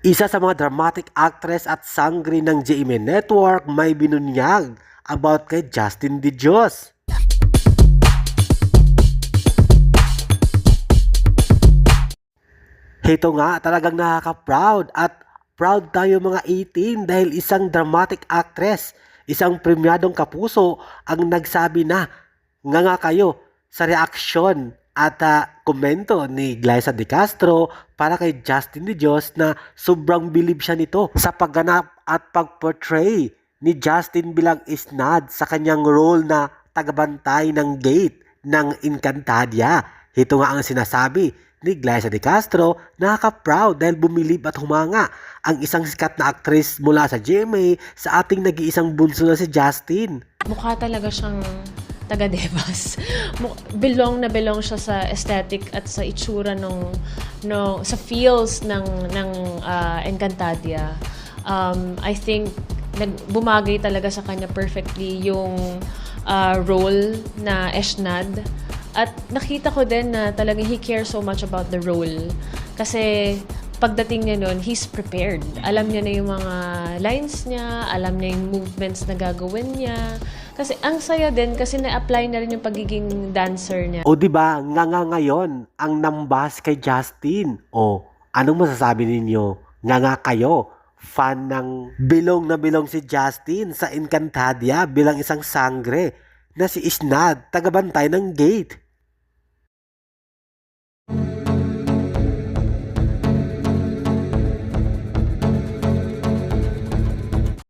Isa sa mga dramatic actress at sangre ng GMA Network may binunyag about kay Justin De Dios. Ito nga talagang nakaka-proud at proud tayo mga 18 dahil isang dramatic actress, isang premyadong kapuso ang nagsabi na nga nga kayo sa reaksyon at ah, komento ni Glyza De Castro para kay Justin De Dios na sobrang bilib siya nito sa pagganap at pag-portray ni Justin bilang isnad sa kanyang role na tagabantay ng gate ng Encantadia. Ito nga ang sinasabi ni Glyza De Castro, nakaka-proud dahil bumilib at humanga ang isang sikat na aktris mula sa GMA sa ating nag-iisang bunso na si Justin. mukha talaga siyang taga-devas. Mu- belong na belong siya sa aesthetic at sa itsura nung, nung sa feels ng ng ah, Encantadia. Um, I think nag bumagay talaga sa kanya perfectly yung ah, role na Eshnad. At nakita ko din na talagang he cares so much about the role. Kasi pagdating niya nun, he's prepared. Alam niya na yung mga lines niya, alam niya yung movements na gagawin niya. Kasi ang saya din kasi na-apply na rin yung pagiging dancer niya. O di ba nga nga ngayon ang nambas kay Justin? O anong masasabi ninyo? Nga nga kayo, fan ng bilong na bilong si Justin sa Encantadia bilang isang sangre na si Isnad, tagabantay ng gate